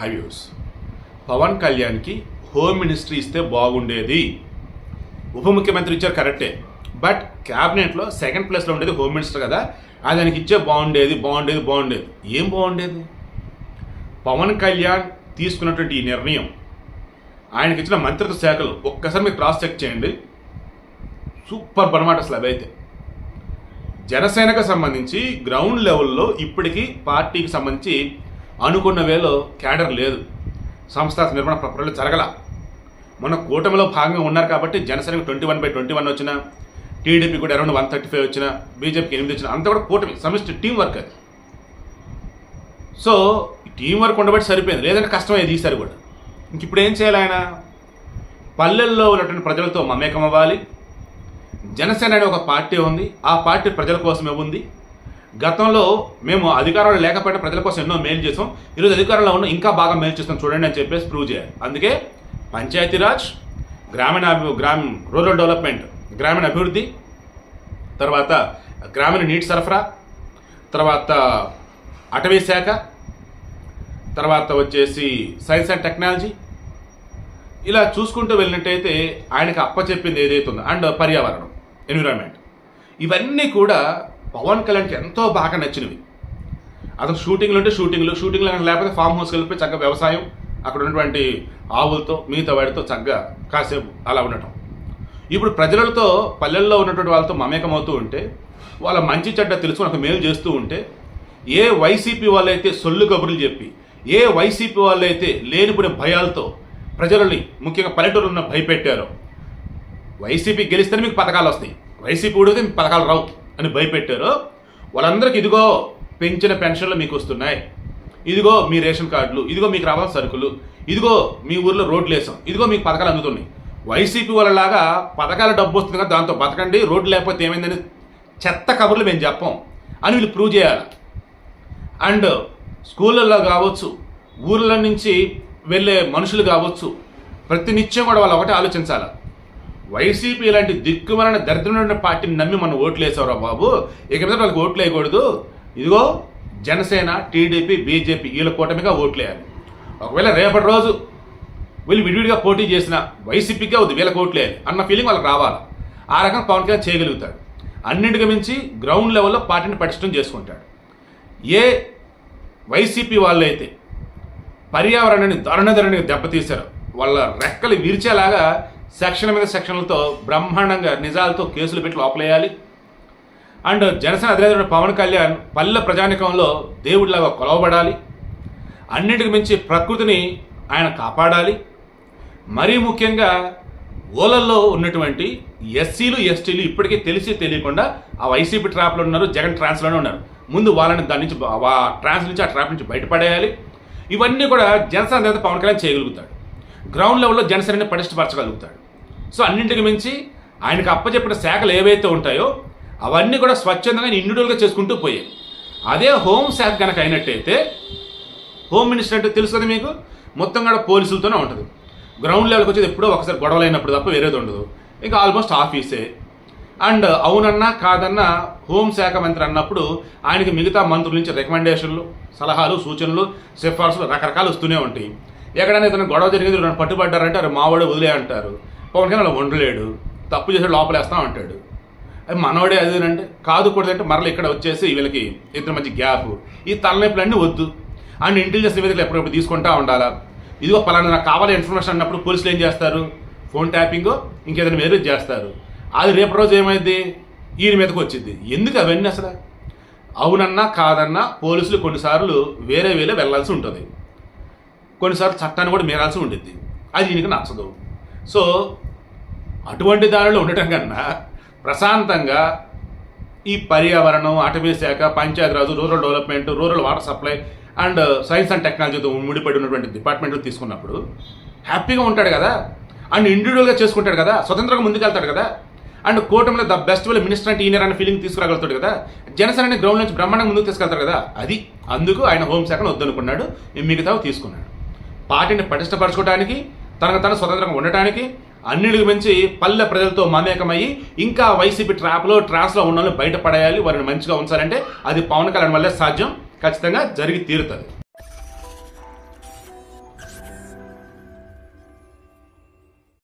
హైవ్యూస్ పవన్ కళ్యాణ్కి home ministry ఇస్తే బాగుండేది. ఉప ముఖ్యమంత్రి ఇచ్చారు కరెక్టే. బట్ క్యాబినెట్లో సెకండ్ ప్లేస్లో ఉండేది హోమ్ మినిస్టర్ కదా. అది దానికి ఇచ్చే బాగుండేది బాగుండేది బాగుండేది. ఏం బాగుండేది? పవన్ కళ్యాణ్ తీసుకున్నటువంటి ఈ నిర్ణయం ఆయనకి ఇచ్చిన మంత్రిత్వ శాఖలు ఒక్కసారి మీరు క్రాస్ చెక్ చేయండి. సూపర్ అనమాట అసలు అవైతే జనసేనకు సంబంధించి గ్రౌండ్ లెవెల్లో ఇప్పటికీ పార్టీకి సంబంధించి అనుకున్న వేలో క్యాడర్ లేదు. సంస్థ నిర్మాణ ప్రక్రియలు జరగల. మన కూటమిలో భాగంగా ఉన్నారు కాబట్టి జనసేనకు twenty one by twenty one వచ్చిన టీడీపీ కూడా అరౌండ్ వన్ థర్టీ ఫైవ్ వచ్చిన బీజేపీకి ఎనిమిది వచ్చిన అంతా కూడా కూటమి సమిష్టి టీం వర్క్ అది. సో టీం వర్క్ ఉండబట్టి సరిపోయింది. లేదంటే కష్టమయ్యేది ఈసారి కూడా. ఇంక ఇప్పుడు ఏం చేయాలి ఆయన? పల్లెల్లో ఉన్నటువంటి ప్రజలతో మమేకం అవ్వాలి జనసేన అనే ఒక పార్టీ ఉంది. ఆ పార్టీ ప్రజల కోసమే ఉంది. గతంలో మేము అధికారంలో లేకపోయినా ప్రజల కోసం ఎన్నో మేలు చేసాం. ఈరోజు అధికారంలో ఉన్న ఇంకా బాగా మేలు చేస్తాం చూడండి అని చెప్పేసి ప్రూవ్ చేయాలి. అందుకే పంచాయతీరాజ్ గ్రామీణ అభి గ్రామ రూరల్ డెవలప్మెంట్ గ్రామీణ అభివృద్ధి తర్వాత గ్రామీణ నీటి సరఫరా తర్వాత అటవీ శాఖ తర్వాత వచ్చేసి సైన్స్ అండ్ టెక్నాలజీ. ఇలా చూసుకుంటూ వెళ్ళినట్టయితే ఆయనకు అప్పచెప్పింది ఏదైతే ఉందో అండ్ పర్యావరణం ఎన్విరాన్మెంట్. ఇవన్నీ కూడా పవన్ కళ్యాణ్కి ఎంతో బాగా నచ్చినవి. అతను షూటింగ్లు ఉంటే షూటింగ్లు షూటింగ్లు లేకపోతే ఫామ్ హౌస్కి వెళ్ళిపోయి చక్కగా వ్యవసాయం అక్కడ ఉన్నటువంటి ఆవులతో మిగతా వాడితో చక్కగా కాసేపు అలా ఉండటం. ఇప్పుడు ప్రజలతో పల్లెల్లో ఉన్నటువంటి వాళ్ళతో మమేకమవుతూ ఉంటే వాళ్ళ మంచి చెడ్డ తెలుసుకుని ఒక మేలు చేస్తూ ఉంటే ఏ వైసీపీ వాళ్ళైతే సొల్లు కబుర్లు చెప్పి ఏ వైసీపీ వాళ్ళైతే లేనిపోయిన భయాలతో ప్రజలని ముఖ్యంగా పల్లెటూరులో భయపెట్టారో వైసీపీ గెలిస్తేనే మీకు పథకాలు వస్తాయి. వైసీపీ ఊడితే మీకు పథకాలు రావు. అని భయపెట్టారో వాళ్ళందరికీ ఇదిగో పెంచిన పెన్షన్లు మీకు వస్తున్నాయి. ఇదిగో మీ రేషన్ కార్డులు ఇదిగో మీకు రావాల్సిన సరుకులు ఇదిగో మీ ఊర్లో రోడ్లు వేసాం ఇదిగో మీకు పథకాలు అందుతున్నాయి. వైసీపీ వాళ్ళలాగా పథకాల డబ్బు వస్తుంది కదా దాంతో బతకండి రోడ్లు లేకపోతే ఏమైందని చెత్త కబుర్లు మేము చెప్పం అని వీళ్ళు ప్రూవ్ చేయాలి. అండ్ స్కూళ్ళల్లో కావచ్చు ఊర్ల నుంచి వెళ్ళే మనుషులు కావచ్చు ప్రతి నిత్యం కూడా వాళ్ళు ఒకటే ఆలోచించాలి. వైసీపీ ఇలాంటి దిక్కుమలన దరిద్రమైన పార్టీని నమ్మి మనం ఓట్లు వేసావురా బాబు. ఇక మీద వాళ్ళకి ఓట్లు వేయకూడదు. ఇదిగో జనసేన టీడీపీ బీజేపీ వీళ్ళ కూటమిగా ఓట్లు వేయాలి. ఒకవేళ రేపటి రోజు వీళ్ళు విడివిడిగా పోటీ చేసిన వైసీపీకే అవుతుంది వీళ్ళకి ఓట్లు వేయాలి అన్న ఫీలింగ్ వాళ్ళకి రావాలి? ఆ రకంగా పవన్ కళ్యాణ్ చేయగలుగుతాడు. అన్నింటికి మించి గ్రౌండ్ లెవెల్లో పార్టీని పటిష్టం చేసుకుంటాడు. ఏ వైసీపీ వాళ్ళు అయితే పర్యావరణాన్ని దారుణధరణి దెబ్బతీశారు వాళ్ళ రెక్కలు విరిచేలాగా సెక్షన్ మీద సెక్షన్లతో బ్రహ్మాండంగా నిజాలతో కేసులు పెట్టి లోపలేయాలి. అండ్ జనసేన అధినేత పవన్ కళ్యాణ్ పల్లె ప్రజానికంలో దేవుడిలాగా కొలవబడాలి. అన్నింటికి మించి ప్రకృతిని ఆయన కాపాడాలి. మరీ ముఖ్యంగా ఓలల్లో ఉన్నటువంటి ఎస్సీలు ఎస్టీలు ఇప్పటికీ తెలిసి తెలియకుండా ఆ వైసీపీ ట్రాప్లో ఉన్నారు జగన్ ట్రాన్స్లోనే ఉన్నారు. ముందు వాళ్ళని దాని నుంచి ఆ ట్రాన్స్ నుంచి ఆ ట్రాప్ నుంచి బయటపడేయాలి. ఇవన్నీ కూడా జనసేన అధినేత పవన్ కళ్యాణ్ చేయగలుగుతాడు. గ్రౌండ్ లెవెల్లో జనసేనని పటిష్టపరచగలుగుతాడు. సో అన్నింటికి మించి ఆయనకు అప్పచెప్పిన శాఖలు ఏవైతే ఉంటాయో అవన్నీ కూడా స్వచ్ఛందంగా ఇండివిజువల్గా చేసుకుంటూ పోయాయి. అదే హోమ్ శాఖ కనుక అయినట్టయితే హోమ్ మినిస్టర్ అంటే తెలుసు కదా మీకు? మొత్తం కూడా పోలీసులతోనే ఉంటుంది. గ్రౌండ్ లెవెల్కి వచ్చేది ఎప్పుడో ఒకసారి గొడవలు అయినప్పుడు తప్ప వేరేది ఉండదు. ఇంకా ఆల్మోస్ట్ ఆఫీసే అండ్ అవునన్నా కాదన్నా హోంశాఖ మంత్రి అన్నప్పుడు ఆయనకి మిగతా మంత్రుల నుంచి రికమెండేషన్లు సలహాలు సూచనలు సిఫార్సులు రకరకాలు వస్తూనే ఉంటాయి. ఎక్కడైనా ఏదైనా గొడవ జరిగేది నన్ను పట్టుబడ్డారంటే అరే మావాడు వదిలే అంటారు. పవన్ కళ్యాణ్ అలా ఉండలేడు. తప్పు చేసి లోపలేస్తాం అంటాడు. అది మనోడే అదేనంటే కాదు కూడదంటే మరల ఇక్కడ వచ్చేసి వీళ్ళకి ఇద్దరు మధ్య గ్యాప్. ఈ తలనొప్పులన్నీ వద్దు. అండ్ ఇంటెలిజెన్స్ నివేదికలు ఎప్పుడప్పుడు తీసుకుంటా ఉండాలా? ఇదిగో పలానా నాకు కావాలి ఇన్ఫర్మేషన్ అన్నప్పుడు పోలీసులు ఏం చేస్తారు? ఫోన్ ట్యాపింగ్ ఇంకేదైనా వేరే చేస్తారు. అది రేపు రోజు ఏమైంది? ఈయన మీదకి వచ్చింది. ఎందుకు అవన్నీ అసలు? అవునన్నా కాదన్నా పోలీసులు కొన్నిసార్లు వేరే వేరే వెళ్ళాల్సి ఉంటుంది. కొన్నిసార్లు చట్టాన్ని కూడా మీరాల్సి ఉండిద్ది. అది ఈయనకి నచ్చదు. సో అటువంటి దారిలో ఉండటం కన్నా ప్రశాంతంగా ఈ పర్యావరణం అటవీ శాఖ Panchayati Raj rural development rural water supply and science and టెక్నాలజీతో ముడిపడి ఉన్నటువంటి డిపార్ట్మెంట్లు తీసుకున్నప్పుడు హ్యాపీగా ఉంటాడు కదా. అండ్ ఇండివిజువల్గా చేసుకుంటాడు కదా. స్వతంత్రంగా ముందుకెళ్తాడు కదా. అండ్ కూటమిలో ద బెస్ట్ విల్ మినిస్టర్ అంటే ఈయన అనే ఫీలింగ్ తీసుకురాగలుగుతాడు కదా. జనసేన గ్రౌండ్ నుంచి బ్రహ్మాండంగా ముందుకు తీసుకెళ్తారు కదా. అది. అందుకు ఆయన హోంశాఖను వద్దనుకున్నాడు. మిగతావి తీసుకున్నాడు. పార్టీని పటిష్టపరచుకోవడానికి తనకు తను స్వతంత్రంగా ఉండటానికి అన్నిటికి మించి పల్లె ప్రజలతో మమేకమయ్యి ఇంకా వైసీపీ ట్రాప్లో ట్రాన్స్లో ఉన్న వాళ్ళు బయటపడేయాలి వారిని మంచిగా ఉంచాలంటే అది పవన్ కళ్యాణ్ వల్లే సాధ్యం. ఖచ్చితంగా జరిగి తీరుతుంది.